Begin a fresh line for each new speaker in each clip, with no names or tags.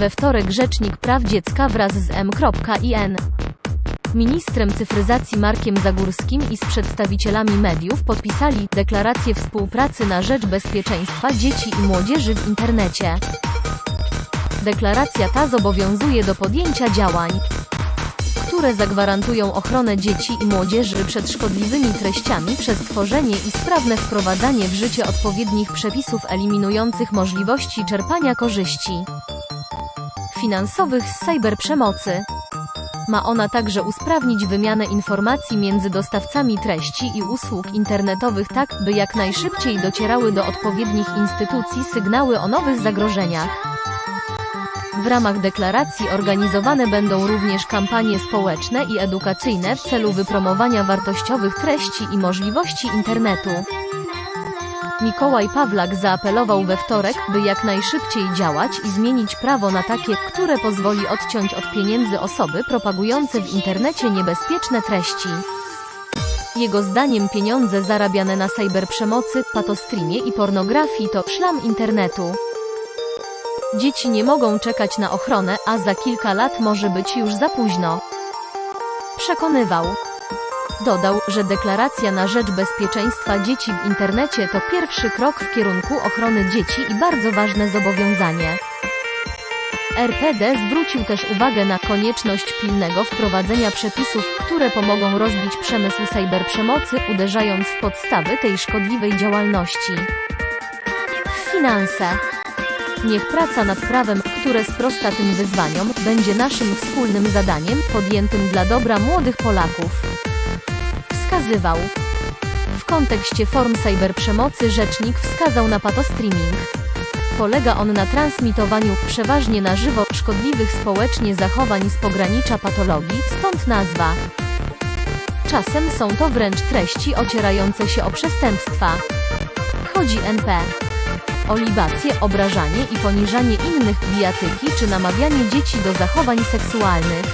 We wtorek Rzecznik Praw Dziecka wraz z M.IN. Ministrem cyfryzacji Markiem Zagórskim i z przedstawicielami mediów podpisali deklarację współpracy na rzecz bezpieczeństwa dzieci i młodzieży w internecie. Deklaracja ta zobowiązuje do podjęcia działań, które zagwarantują ochronę dzieci i młodzieży przed szkodliwymi treściami przez tworzenie i sprawne wprowadzanie w życie odpowiednich przepisów eliminujących możliwości czerpania korzyści finansowych z cyberprzemocy. Ma ona także usprawnić wymianę informacji między dostawcami treści i usług internetowych tak, by jak najszybciej docierały do odpowiednich instytucji sygnały o nowych zagrożeniach. W ramach deklaracji organizowane będą również kampanie społeczne i edukacyjne w celu wypromowania wartościowych treści i możliwości internetu. Mikołaj Pawlak zaapelował we wtorek, by jak najszybciej działać i zmienić prawo na takie, które pozwoli odciąć od pieniędzy osoby propagujące w internecie niebezpieczne treści. Jego zdaniem pieniądze zarabiane na cyberprzemocy, patostreamie i pornografii to szlam internetu. Dzieci nie mogą czekać na ochronę, a za kilka lat może być już za późno. Przekonywał. Dodał, że deklaracja na rzecz bezpieczeństwa dzieci w internecie to pierwszy krok w kierunku ochrony dzieci i bardzo ważne zobowiązanie. RPD zwrócił też uwagę na konieczność pilnego wprowadzenia przepisów, które pomogą rozbić przemysł cyberprzemocy, uderzając w podstawy tej szkodliwej działalności. Finanse. Niech praca nad prawem, które sprosta tym wyzwaniom, będzie naszym wspólnym zadaniem, podjętym dla dobra młodych Polaków. W kontekście form cyberprzemocy rzecznik wskazał na patostreaming. Polega on na transmitowaniu, przeważnie na żywo, szkodliwych społecznie zachowań z pogranicza patologii, stąd nazwa. Czasem są to wręcz treści ocierające się o przestępstwa. Chodzi NP o libację, obrażanie i poniżanie innych, bijatyki czy namawianie dzieci do zachowań seksualnych.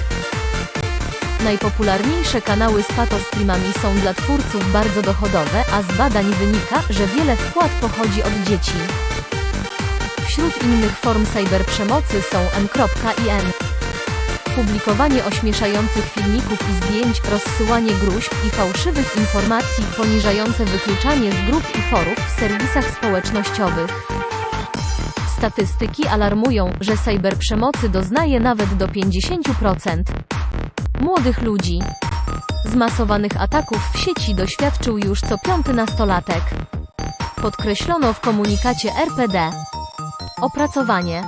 Najpopularniejsze kanały z patostreamami są dla twórców bardzo dochodowe, a z badań wynika, że wiele wpłat pochodzi od dzieci. Wśród innych form cyberprzemocy są M.IN. Publikowanie ośmieszających filmików i zdjęć, rozsyłanie gruźb i fałszywych informacji, poniżające wykluczanie z grup i forów w serwisach społecznościowych. Statystyki alarmują, że cyberprzemocy doznaje nawet do 50% młodych ludzi. Zmasowanych ataków w sieci doświadczył już co piąty nastolatek. Podkreślono w komunikacie RPD. Opracowanie